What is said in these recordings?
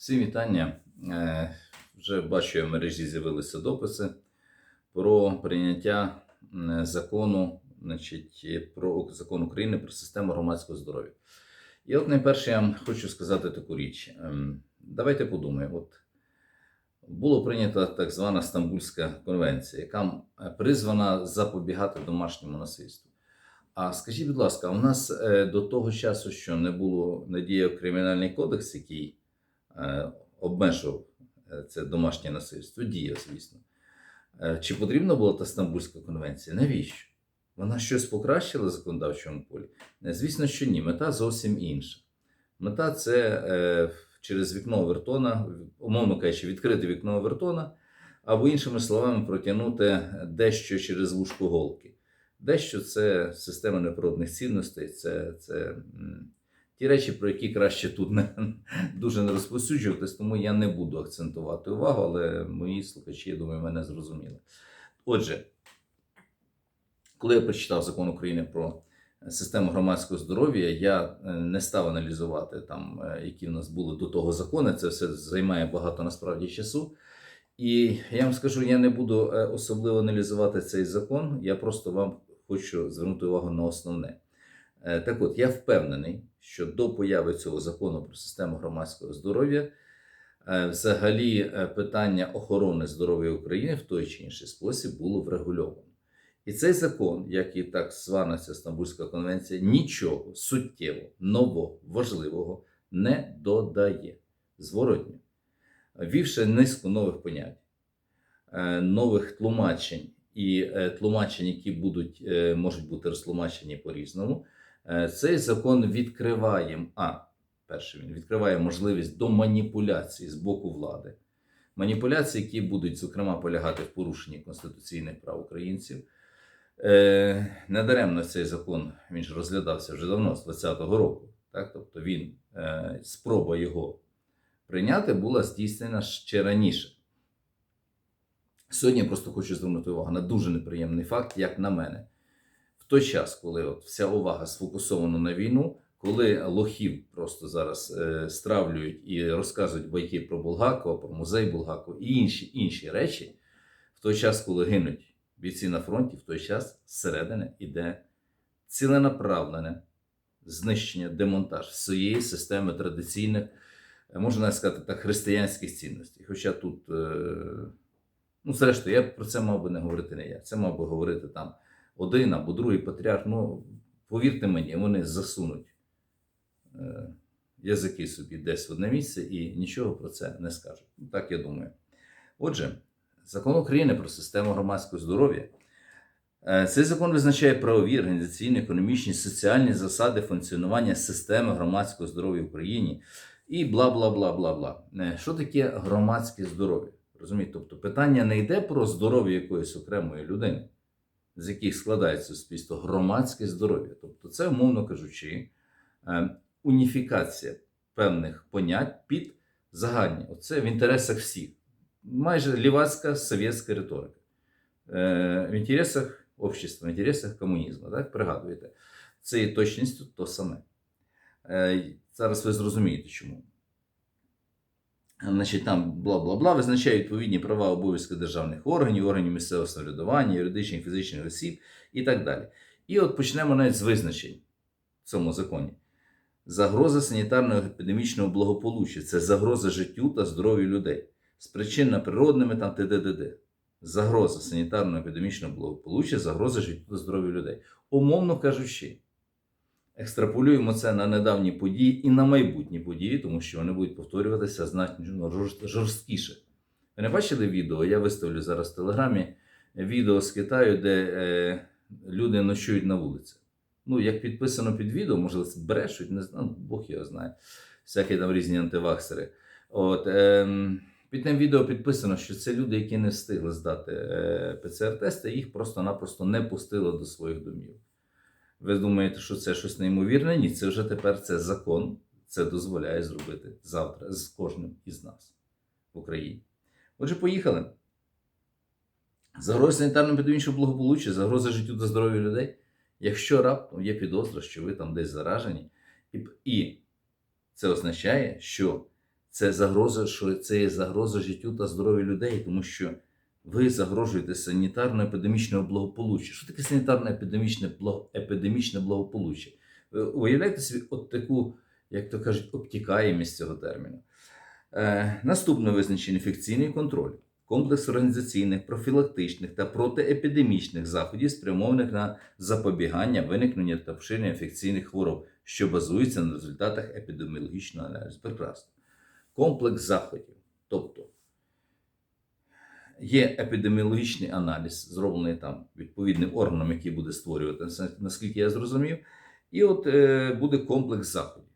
Всім вітання. Е, Вже бачу, в мережі з'явилися дописи про прийняття закону, значить, е, про закон України про систему громадського здоров'я. І от найперше я хочу сказати таку річ. Ем, Давайте подумаємо. От було прийнята так звана Стамбульська конвенція, яка призвана запобігати домашньому насильству. А скажіть, будь ласка, у нас е, до того часу, що не було не діяв кримінальний кодекс, який е, обмежував е, це домашнє насильство, діяв, звісно. Е, Чи потрібна була та Стамбульська конвенція? Навіщо? Вона щось покращила в законодавчому полі? Е, Звісно, що ні. Мета зовсім інша. Мета це е, через вікно Вертона, умовно кажучи, відкрити вікно Вертона, або іншими словами, протягнути дещо через вушко голки. Дещо це система неприродних цінностей, це, це ті речі, про які краще тут не, дуже не розповсюджуватись, тому я не буду акцентувати увагу, але мої слухачі, я думаю, мене зрозуміли. Отже, коли я прочитав закон України про систему громадського здоров'я, я е, не став аналізувати там, е, які в нас були до того закони. Це все займає багато насправді часу. І я вам скажу, я не буду е, особливо аналізувати цей закон. Я просто вам хочу звернути увагу на основне. Е, Так от, я впевнений, що до появи цього закону про систему громадського здоров'я е, взагалі е, питання охорони здоров'я України в той чи інший спосіб було врегульовано. І цей закон, як і так звана ця Стамбульська конвенція, нічого суттєво, нового, важливого не додає. Зворотньо, ввівши низку нових понять, нових тлумачень і тлумачень, які будуть, можуть бути розтлумачені по-різному, цей закон відкриває, а, перше, він відкриває можливість до маніпуляції з боку влади. Маніпуляції, які будуть, зокрема, полягати в порушенні конституційних прав українців. Е, Недаремно цей закон він ж розглядався вже давно, з 20-го року. Так? Тобто він, е, спроба його прийняти була здійснена ще раніше. Сьогодні я просто хочу звернути увагу на дуже неприємний факт, як на мене. Той час, коли от вся увага сфокусована на війну, коли лохів просто зараз е, стравлюють і розказують байки про Булгакова, про музей Булгакова і інші, інші речі, в той час, коли гинуть бійці на фронті, в той час зсередини йде ціленаправлене знищення, демонтаж всієї системи традиційних, е, можна сказати так, християнських цінностей. Хоча тут, е, ну, зрештою, я про це мав би не говорити не я. Це мав би говорити там один або другий патріарх. Ну, повірте мені, вони засунуть е, язики собі десь в одне місце і нічого про це не скажуть. Ну, Так я думаю. Отже, закон України про систему громадського здоров'я. Е, Цей закон визначає правові, організаційні, економічні, соціальні засади функціонування системи громадського здоров'я в Україні і бла бла бла бла бла. Е, Що таке громадське здоров'я? Розумієте? Тобто питання не йде про здоров'я якоїсь окремої людини, з яких складається суспільство, громадське здоров'я. Тобто, це, умовно кажучи, е, уніфікація певних понять під загальні. Оце в інтересах всіх. Майже лівацька совєтська риторика. Е, В інтересах общества, в інтересах комунізму. Так? Пригадуєте, це є точністю то саме. Е, Зараз ви зрозумієте, чому. Значить, там бла-бла-бла, визначає відповідні права обов'язки державних органів, органів місцевого самоврядування, юридичних, фізичних осіб і так далі. І от почнемо навіть з визначень в цьому законі. Загроза санітарно-епідемічного благополуччя це загроза життю та здоров'ю людей, спричинена природними там т.д.д.д. Загроза санітарно-епідемічного благополуччя, загроза життю та здоров'ю людей. Умовно кажучи, екстраполюємо це на недавні події і на майбутні події, тому що вони будуть повторюватися значно жорсткіше. Ви не бачили відео? Я виставлю зараз в телеграмі відео з Китаю, де е, люди ночують на вулиці. Ну, як підписано під відео, може, брешуть, не знаю, Бог його знає. Всякі там різні антиваксери. От, ем, під тим відео підписано, що це люди, які не встигли здати е, ПЦР-тести, їх просто-напросто не пустили до своїх домів. Ви думаєте, що це щось неймовірне? Ні, це вже тепер це закон. Це дозволяє зробити завтра з кожним із нас в Україні. Отже, поїхали. Загроза санітарно-епідемічного благополуччя, загроза життю та здоров'ю людей. Якщо раптом є підозра, що ви там десь заражені, і це означає, що це загроза, що це є загроза життю та здоров'ю людей, тому що ви загрожуєте санітарно-епідемічного благополуччя. Що таке санітарно-епідемічне епідемічне благополуччя? Ви уявляєте собі от таку, як то кажуть, обтікаємість цього терміну. Е, наступне визначення інфекційний контроль. Комплекс організаційних, профілактичних та протиепідемічних заходів, спрямованих на запобігання виникнення та поширення інфекційних хвороб, що базуються на результатах епідеміологічного аналізу. Прекрасно. Комплекс заходів. Тобто є епідеміологічний аналіз, зроблений там відповідним органом, який буде створюватися, наскільки я зрозумів, і от е, буде комплекс заходів.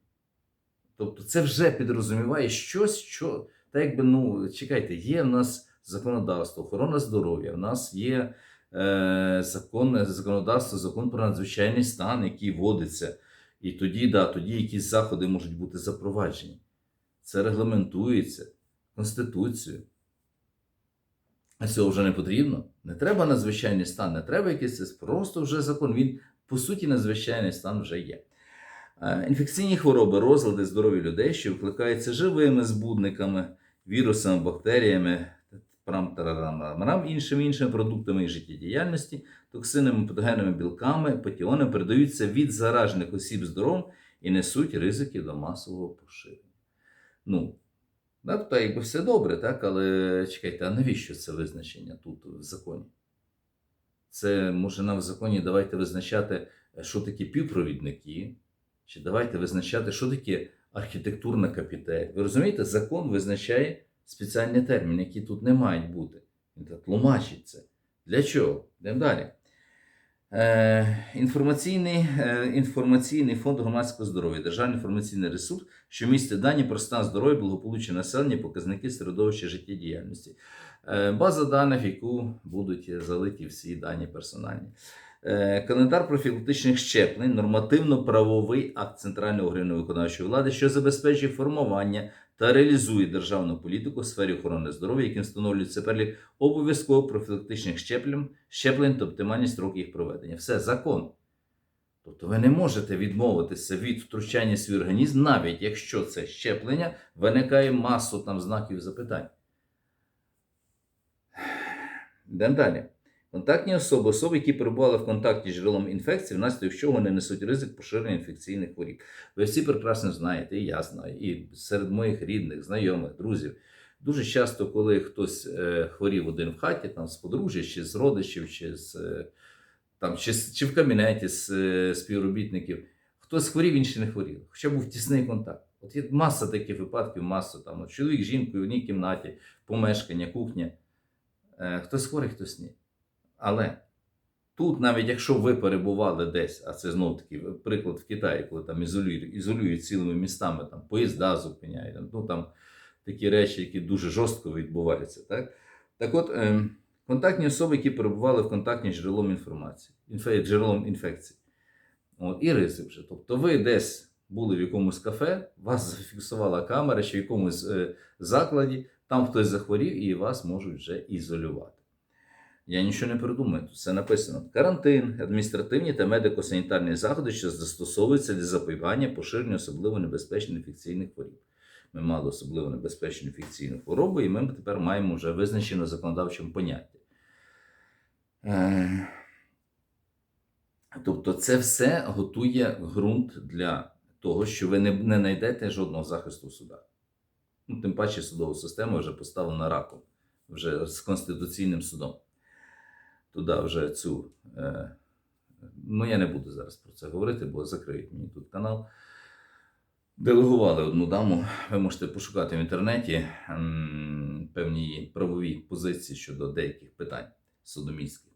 Тобто це вже підрозуміває щось, що, так якби, ну, чекайте, є в нас законодавство, охорона здоров'я, в нас є е, закон, законодавство, закон про надзвичайний стан, який вводиться. І тоді, да, тоді якісь заходи можуть бути запроваджені. Це регламентується Конституцією. Цього вже не потрібно. Не треба надзвичайний стан, не треба якийсь це просто вже закон. Він, по суті, надзвичайний стан вже є. Інфекційні хвороби, розлади здоров'я людей, що викликаються живими збудниками, вірусами, бактеріями, іншими іншими продуктами і життєдіяльності, токсинами, патогенними білками, патіонами передаються від заражених осіб здоров'ям і несуть ризики до масового поширення. Ну, да, тобто, якби все добре, так, але чекайте, а навіщо це визначення тут в законі? Це може нам в законі давайте визначати, що такі півпровідники, чи давайте визначати, що таке архітектурна капітель. Ви розумієте, закон визначає спеціальні терміни, які тут не мають бути. Він тлумачить це. Для чого? Йдемо далі. Е, інформаційний, е, інформаційний фонд громадського здоров'я, державний інформаційний ресурс, що містить дані про стан здоров'я, благополуччя населення, показники середовища життєдіяльності. Е, база даних, яку будуть залиті всі дані персональні. Календар профілактичних щеплень, нормативно-правовий акт центрального органу виконавчої влади, що забезпечує формування та реалізує державну політику в сфері охорони здоров'я, яким встановлюється перелік обов'язково профілактичних щеплень, щеплень та оптимальні строки їх проведення. Все закон. Тобто ви не можете відмовитися від втручання в свій організм, навіть якщо це щеплення, виникає масу там знаків запитань. Йдемо далі. Контактні особи, особи, які перебували в контакті з джерелом інфекції, внаслідок чого не несуть ризик поширення інфекційних хворіб. Ви всі прекрасно знаєте, і я знаю, і серед моїх рідних, знайомих, друзів. Дуже часто, коли хтось е, хворів один в хаті, там з подружжя, чи з родичів, чи з е, там, чи, чи в кабінеті з е, співробітників, хтось хворів, інший не хворів. Хоча був тісний контакт. От є маса таких випадків, маса там. От чоловік жінкою в одній кімнаті, помешкання, кухня. Хтось хворий, хтось ні. Але тут, навіть якщо ви перебували десь, а це знову таки приклад в Китаї, коли там ізолюють, ізолюють цілими містами, там поїзда зупиняють, ну там такі речі, які дуже жорстко відбуваються. Так, так от, ем, контактні особи, які перебували в контакті з джерелом інформації, інфе, джерелом інфекції. От, і ризик вже. Тобто ви десь були в якомусь кафе, вас зафіксувала камера, чи в якомусь е, закладі, там хтось захворів і вас можуть вже ізолювати. Я нічого не придумаю, тут все написано. Карантин, адміністративні та медико-санітарні заходи, що застосовуються для запобігання поширення особливо небезпечних інфекційних хворіб. Ми мали особливо небезпечну інфекційну хворобу, і ми тепер маємо вже визначено законодавчому понятті. Е, Тобто, це все готує ґрунт для того, що ви не, не знайдете жодного захисту в судах. Ну, тим паче судова система вже поставлена раком, вже з Конституційним судом. Туди вже цю. Е, ну, я не буду зараз про це говорити, бо закриють мені тут канал. Делегували одну даму. Ви можете пошукати в інтернеті певні правові позиції щодо деяких питань судоміських.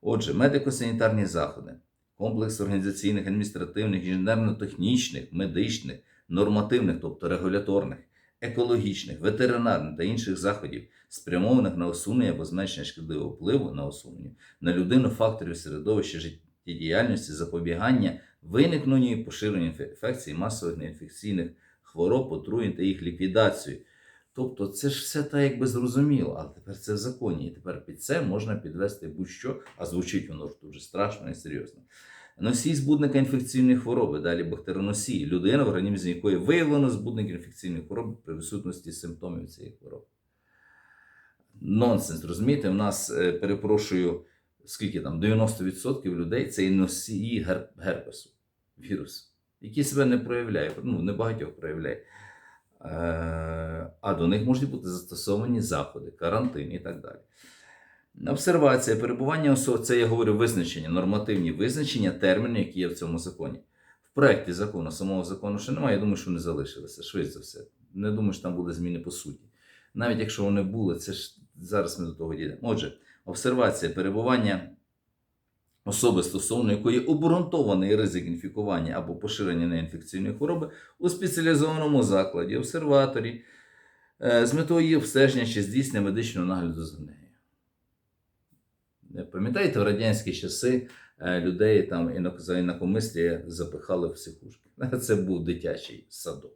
Отже, медико-санітарні заходи, комплекс організаційних, адміністративних, інженерно-технічних, медичних, нормативних, тобто регуляторних, екологічних, ветеринарних та інших заходів, спрямованих на усунення або зменшення шкідливого впливу на усунення на людину факторів середовища життєдіяльності, запобігання виникненню і поширенню інфекцій, масових неінфекційних хвороб, отруєнь та їх ліквідацію. Тобто це ж все так якби зрозуміло, але тепер це в законі. І тепер під це можна підвести будь-що, а звучить воно ж дуже страшно і серйозно. Носій збудника інфекційної хвороби, далі бактероносій, людина, в організмі якої виявлено збудник інфекційної хвороби при відсутності симптомів цієї хвороби. Нонсенс, розумієте, в нас, е, перепрошую, скільки там, 90% людей це і носії гер- герпесу, вірусу, який себе не проявляє, ну, небагатьох проявляє. Е, А до них можуть бути застосовані заходи, карантин і так далі. Обсервація, перебування особи, це я говорю визначення, нормативні визначення термінів, які є в цьому законі. В проєкті закону, самого закону ще немає, я думаю, що вони залишилися, швидше за все. Не думаю, що там були зміни по суті. Навіть якщо вони були, це ж зараз ми до того дійдемо. Отже, обсервація, перебування особи, стосовно якої обґрунтований ризик інфікування або поширення неінфекційної хвороби у спеціалізованому закладі, обсерваторі, е, з метою її обстеження чи здійснення медичного нагляду за нею. Е, Пам'ятаєте, в радянські часи е, людей там за інакомислі запихали в психушки. Це був дитячий садок.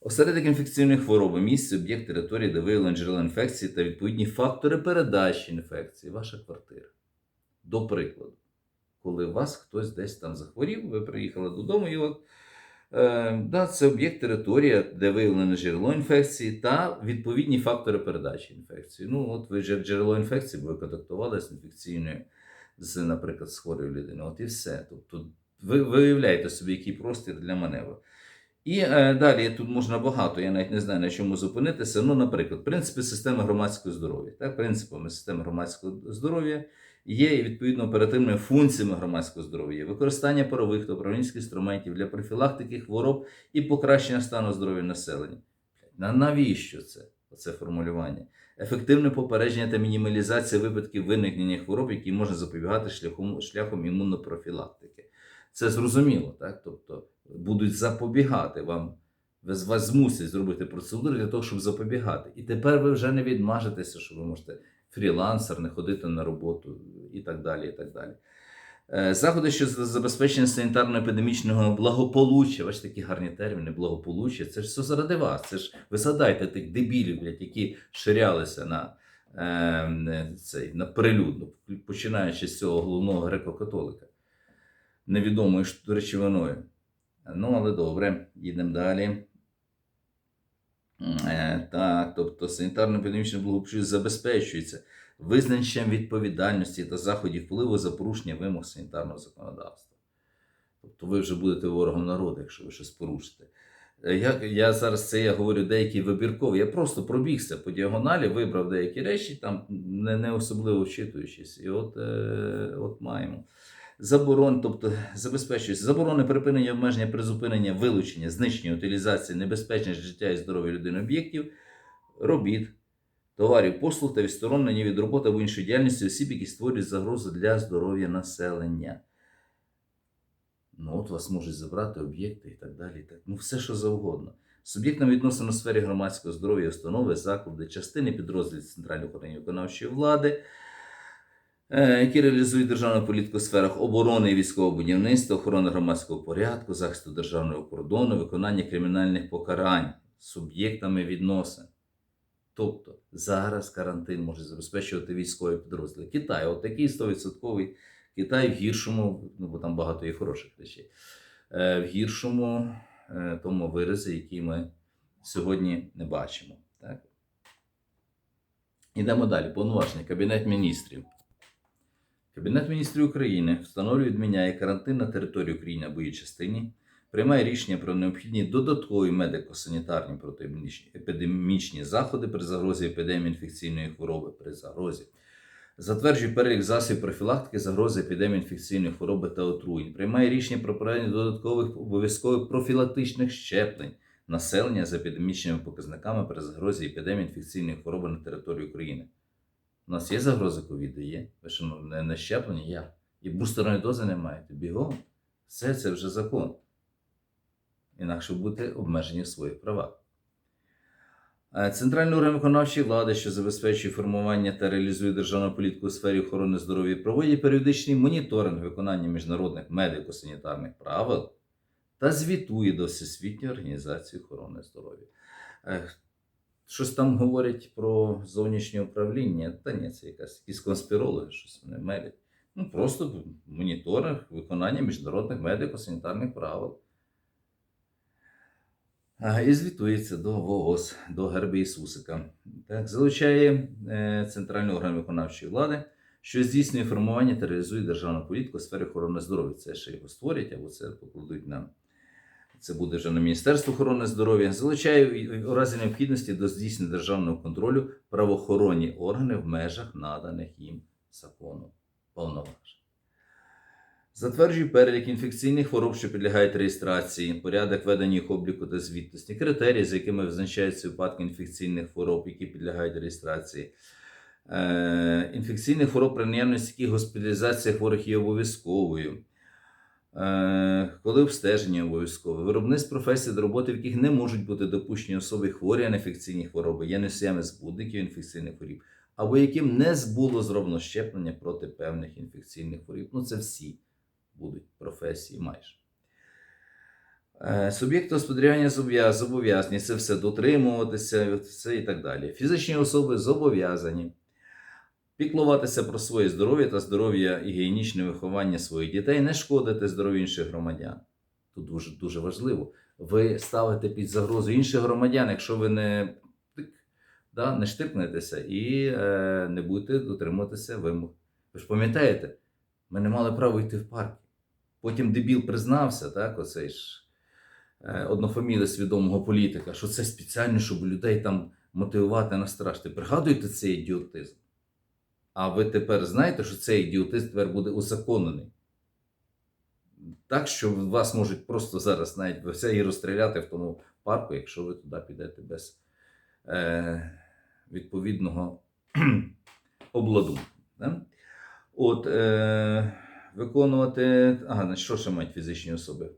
Осередок інфекційної хвороби, місце, об'єкт території, де виявлено джерела інфекції та відповідні фактори передачі інфекції, ваша квартира. До прикладу, коли вас хтось десь там захворів, ви приїхали додому, і от да, це об'єкт територія, де виявлено джерело інфекції та відповідні фактори передачі інфекції. Ну, от ви джер- джерело інфекції, бо ви контактували з інфекційною, з, наприклад, з хворою людиною. От і все. Тобто ви виявляєте собі, який простір для маневру. І е, далі тут можна багато, я навіть не знаю на чому зупинитися. Ну, наприклад, принципи системи громадського здоров'я. Принципами системи громадського здоров'я є відповідно оперативними функціями громадського здоров'я, використання парових та управлінських інструментів для профілактики хвороб і покращення стану здоров'я населення. На навіщо це? Оце формулювання. Ефективне попередження та мінімалізація випадків виникнення хвороб, які можна запобігати шляхом, шляхом імунопрофілактики. Це зрозуміло, так? Тобто будуть запобігати вам, вас змусять зробити процедури для того, щоб запобігати. І тепер ви вже не відмажетеся, що ви можете фрілансер, не ходити на роботу і так далі. і так далі. Е, Заходи щодо забезпечення санітарно-епідемічного благополуччя, бачите, такі гарні терміни, благополуччя, це ж все заради вас. Це ж ви згадайте тих дебілів, блядь, які ширялися на, е, цей, на прилюдно, починаючи з цього головного греко-католика, невідомою речовиною. Ну, але добре, їдемо далі. Е, Так, тобто санітарно-епідемічне благополуччя забезпечується визначенням відповідальності та заходів впливу за порушення вимог санітарного законодавства. Тобто ви вже будете ворогом народу, якщо ви щось порушите. Е, Я, я зараз це я говорю деякі вибіркові. Я просто пробігся по діагоналі, вибрав деякі речі, там не, не особливо вчитуючись. І от, е, от маємо. Заборон, тобто забезпечується заборони припинення обмеження, призупинення, вилучення, знищення, утилізації небезпечних життя і здоров'я людини об'єктів, робіт, товарів, послуг та відсторонення від роботи або іншої діяльності осіб, які створюють загрозу для здоров'я населення. Ну, от вас можуть забрати об'єкти і так далі. Так. Ну, все, що завгодно. Суб'єктам відносин у сфері громадського здоров'я, установи, заклади, частини підрозділів центральних органів виконавчої влади, які реалізують державну політику у сферах оборони і військового будівництва, охорони громадського порядку, захисту державного кордону, виконання кримінальних покарань суб'єктами відносин. Тобто зараз карантин може забезпечувати військові підрозділи. Китай, от такий 100% Китай в гіршому, ну бо там багато є хороших речей, е, в гіршому е, тому виразі, який ми сьогодні не бачимо. Так? Ідемо далі. Повноваження. Кабінет міністрів. Кабінет міністрів України встановлює відміняє карантин на території України або її частині, приймає рішення про необхідні додаткові медико-санітарні протиепідемічні епідемічні заходи при загрозі епідемії інфекційної хвороби при загрозі. Затверджує перелік засобів профілактики загрози епідемії інфекційної хвороби та отруєнь. Приймає рішення про проведення додаткових обов'язкових профілактичних щеплень населення з епідемічними показниками при загрозі епідемії інфекційної хвороби на території України. У нас є загроза ковіду? Є. Ви що ну, не, щеплені? Я. І бустерної дози не маєте. Бігом. Все це вже закон. Інакше будете обмежені в своїх правах. Е, Центральний орган виконавчої влади, що забезпечує формування та реалізує державну політику у сфері охорони здоров'я, проводить періодичний моніторинг виконання міжнародних медико-санітарних правил та звітує до Всесвітньої організації охорони здоров'я. Щось там говорять про зовнішнє управління. Та ні, це якась якісь конспірологи, щось вони мелять. Ну, просто моніторинг виконання міжнародних медико-санітарних правил. І звітується до ВООЗ, до Герби Ісусика. Так, залучає е, центральний орган виконавчої влади, що здійснює формування та реалізує державну політику у сфері охорони здоров'я. Це ще його створять, або це покладуть на це буде вже на Міністерство охорони здоров'я. Залучає у- разі необхідності до здійснення державного контролю правоохоронні органи в межах наданих їм закону повноважень. Затверджує перелік інфекційних хвороб, що підлягають реєстрації, порядок ведення їх обліку та звітності, критерії, за якими визначаються випадки інфекційних хвороб, які підлягають реєстрації. Е, інфекційних хвороб при наявності яких госпіталізація хворих є обов'язковою. Е, коли обстеження обов'язкове, виробництво професій до роботи, в яких не можуть бути допущені особи хворі на інфекційні хвороби, є носіями збудників інфекційних хворіб, або яким не було зроблено щеплення проти певних інфекційних хворіб. Ну, це всі будуть професії майже. Е, Суб'єкти господарювання зобов'язані це все дотримуватися, все і так далі. Фізичні особи зобов'язані піклуватися про своє здоров'я та здоров'я і гігієнічне виховання своїх дітей, не шкодити здоров'ю інших громадян. Тут дуже, дуже важливо. Ви ставите під загрозу інших громадян, якщо ви не, да, не штиркнетеся і е, не будете дотримуватися вимог. Ви ж пам'ятаєте, ми не мали права йти в парк. Потім дебіл признався, так, оцей ж е, однофамілець відомого політика, що це спеціально, щоб людей там мотивувати на страж. Ти пригадуєте цей ідіотизм? А ви тепер знаєте, що цей ідіотизм тепер буде узаконений. Так, що вас можуть просто зараз навіть все і розстріляти в тому парку, якщо ви туди підете без е, відповідного обладу. Да? От, е, виконувати. Ага, що ще мають фізичні особи?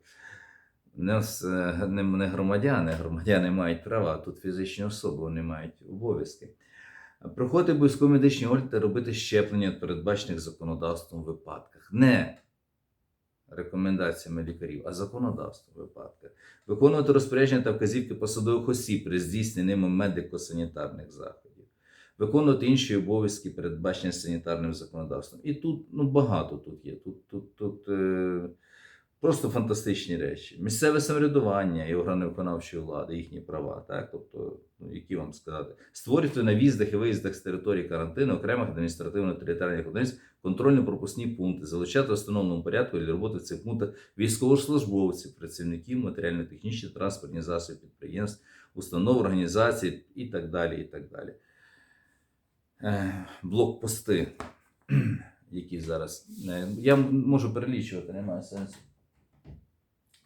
Не, с- е, не громадяни, громадяни мають права, а тут фізичні особи вони мають обов'язки. Проходити обов'язково медичні огляд та робити щеплення в передбачених законодавством випадках. Не рекомендаціями лікарів, а законодавством випадках. Виконувати розпорядження та вказівки посадових осіб при здійсненні медико-санітарних заходів. Виконувати інші обов'язки, передбачені санітарним законодавством. І тут ну, багато тут є. Тут, тут, тут е, просто фантастичні речі. Місцеве самоврядування і органи виконавчої влади, їхні права, так? тобто, ну, які вам сказати, створювати на в'їздах і виїздах з території карантину окремих адміністративно-територіальних одиниць контрольно-пропускні пункти, залучати в встановленому порядку для роботи в цих пунктах військовослужбовців, працівників матеріально-технічні транспортні засоби підприємств, установ, організацій і так далі. І так далі. Е, блокпости, які зараз. е, Я можу перелічувати, немає сенсу.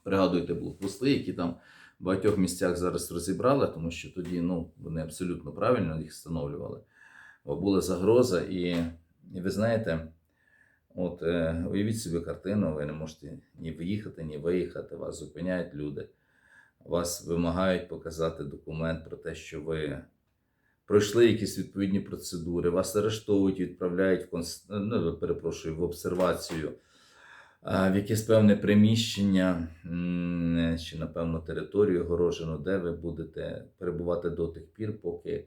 Пригадуйте блокпости, які там в багатьох місцях зараз розібрали, тому що тоді ну, вони абсолютно правильно їх встановлювали. Бо була загроза, і, і ви знаєте, от е, уявіть собі картину, ви не можете ні виїхати, ні виїхати, вас зупиняють люди, вас вимагають показати документ про те, що ви пройшли якісь відповідні процедури, вас арештовують, відправляють в конс... ну, перепрошую, в обсервацію в якесь певне приміщення чи, напевно, територію огорожену, де ви будете перебувати до тих пір, поки,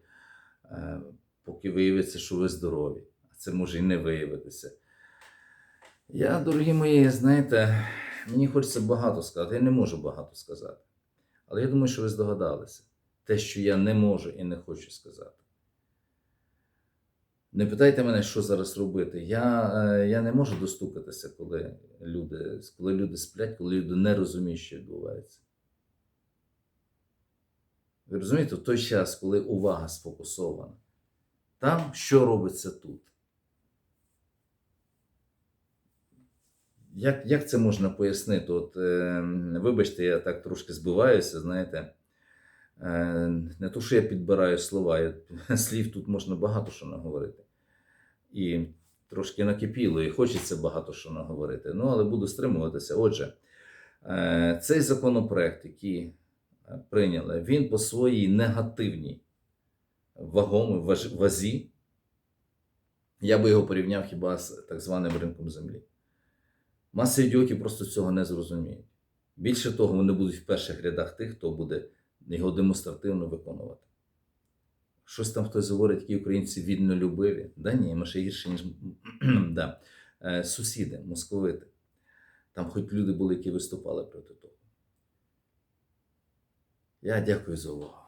е, поки виявиться, що ви здорові. А це може і не виявитися. Я, дорогі мої, знаєте, мені хочеться багато сказати. Я не можу багато сказати. Але я думаю, що ви здогадалися. Те, що я не можу і не хочу сказати. Не питайте мене, що зараз робити. Я, е, я не можу достукатися, коли люди, коли люди сплять, коли люди не розуміють, що відбувається. Ви розумієте, в той час, коли увага сфокусована, там що робиться тут? Як, як це можна пояснити? От, е, вибачте, я так трошки збиваюся, знаєте. Е, не то, що я підбираю слова, я, слів тут можна багато що наговорити. І трошки накипіло, і хочеться багато що наговорити. Ну, але буду стримуватися. Отже, е, цей законопроект, який е, прийняли, він по своїй негативній вагомій вазі, я би його порівняв хіба з так званим ринком землі. Маса ідіотів просто цього не зрозуміють. Більше того, вони будуть в перших рядах тих, хто буде його демонстративно виконувати. Щось там хтось говорить, які українці вільнолюбиві. Да ні, ми ще гірше, ніж. да. е, сусіди, московити. Там хоч люди були, які виступали проти того. Я дякую за увагу.